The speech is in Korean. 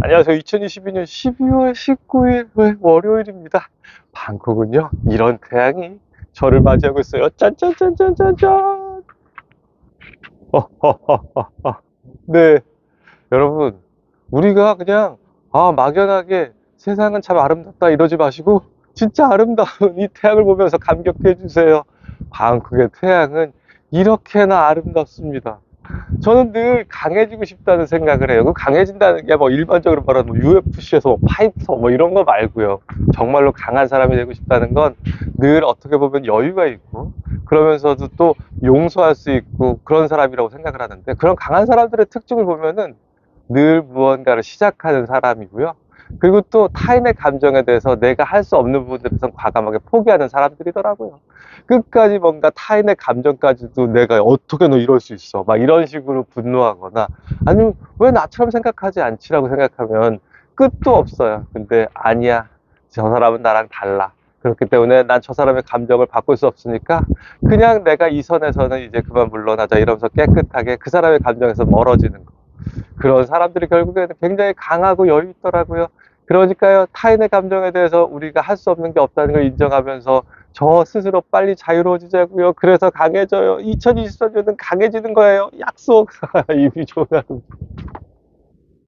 안녕하세요. 2022년 12월 19일 월요일입니다. 방콕은요, 이런 태양이 저를 맞이하고 있어요. 짠짠짠짠짠짠! 네. 여러분, 우리가 그냥, 아, 막연하게 세상은 참 아름답다 이러지 마시고, 진짜 아름다운 이 태양을 보면서 감격해 주세요. 방콕의 태양은 이렇게나 아름답습니다. 저는 늘 강해지고 싶다는 생각을 해요. 그 강해진다는 게 뭐 일반적으로 말하는 뭐 UFC에서 뭐 파이터 뭐 이런 거 말고요. 정말로 강한 사람이 되고 싶다는 건 늘 어떻게 보면 여유가 있고 그러면서도 또 용서할 수 있고 그런 사람이라고 생각을 하는데 그런 강한 사람들의 특징을 보면은 늘 무언가를 시작하는 사람이고요. 그리고 또 타인의 감정에 대해서 내가 할 수 없는 부분들에 대해서 과감하게 포기하는 사람들이더라고요. 끝까지 뭔가 타인의 감정까지도 내가 어떻게 너 이럴 수 있어. 막 이런 식으로 분노하거나 아니면 왜 나처럼 생각하지 않지라고 생각하면 끝도 없어요. 근데 아니야. 저 사람은 나랑 달라. 그렇기 때문에 난 저 사람의 감정을 바꿀 수 없으니까 그냥 내가 이 선에서는 이제 그만 물러나자 이러면서 깨끗하게 그 사람의 감정에서 멀어지는 거. 그런 사람들이 결국에는 굉장히 강하고 여유 있더라고요. 그러니까요, 타인의 감정에 대해서 우리가 할 수 없는 게 없다는 걸 인정하면서 저 스스로 빨리 자유로워지자고요. 그래서 강해져요. 2023년은 강해지는 거예요. 약속. 이미 하루.